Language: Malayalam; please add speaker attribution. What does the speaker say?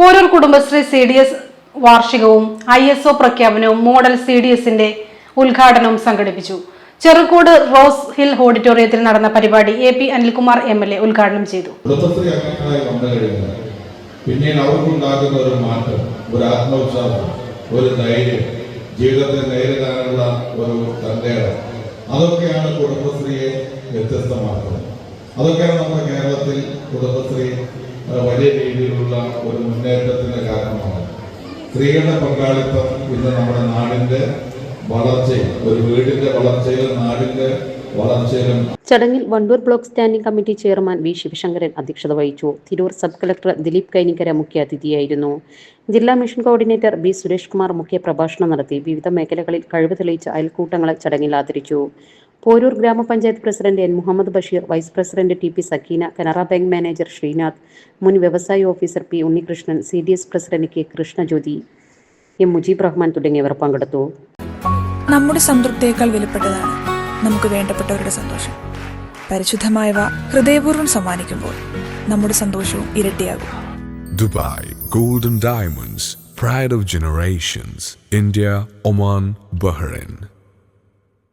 Speaker 1: Poroor Kudumbashree C D S വാർഷികവും I S O പ്രഖ്യാപനവും മോഡൽ സി ഡി എസിന്റെ ഉദ്ഘാടനവും സംഘടിപ്പിച്ചു. ചെറുകോട് റോസ് ഹിൽ ഓഡിറ്റോറിയത്തിൽ നടന്ന പരിപാടി A P Anilkumar M L A ഉദ്ഘാടനം ചെയ്തു.
Speaker 2: പിന്നീട് അവർക്കുണ്ടാകുന്ന ഒരു മാറ്റം ഒരു ആത്മവിശ്വാസം ഒരു ധൈര്യം ജീവിതത്തെ നേരിടാനുള്ള ഒരു തന്റേടം അതൊക്കെയാണ് കുടുംബശ്രീയെ വ്യത്യസ്തമാക്കുന്നത്. അതൊക്കെയാണ് നമ്മുടെ കേരളത്തിൽ കുടുംബശ്രീ വലിയ രീതിയിലുള്ള ഒരു മുന്നേറ്റത്തിന് കാരണമാണ്. സ്ത്രീകളുടെ പങ്കാളിത്തം ഇന്ന് നമ്മുടെ നാടിന്റെ വളർച്ചയിൽ ഒരു വീടിന്റെ വളർച്ചയിലും നാടിന്റെ വളർച്ചയിലും
Speaker 3: ചടങ്ങിൽ Wandoor block standing committee chairman V Sivasankaran അധ്യക്ഷത വഹിച്ചു. തിരൂർ സബ് കളക്ടർ ദിലീപ് കൈനിക്കര മുഖ്യാതിഥിയായിരുന്നു ജില്ലാ mission coordinator B Suresh Kumar മുഖ്യ പ്രഭാഷണം നടത്തി. വിവിധ മേഖലകളിൽ കഴിവ് തെളിയിച്ച അയൽക്കൂട്ടങ്ങളെ ചടങ്ങിൽ ആദരിച്ചു. പോരൂർ ഗ്രാമപഞ്ചായത്ത് president N. Muhammad Basheer vice president T. P. Sakkeena Canara bank manager Sreenath മുൻ വ്യവസായ officer P. Unnikrishnan C. D. S. President K. Krishnajyothi M. Mujeeb Rahman തുടങ്ങിയവർ പങ്കെടുത്തു.
Speaker 4: നമ്മുടെ സംതൃപ്തിയേക്കാൾ വിലപ്പെട്ടതാണ് നമുക്ക് വേണ്ടപ്പെട്ടവരുടെ സന്തോഷം. പരിശുദ്ധമായവ ഹൃദയപൂർവം സമ്മാനിക്കുമ്പോൾ നമ്മുടെ സന്തോഷവും ഇരട്ടിയാകും.
Speaker 5: Dubai golden diamonds pride of generations India Oman Bahrain.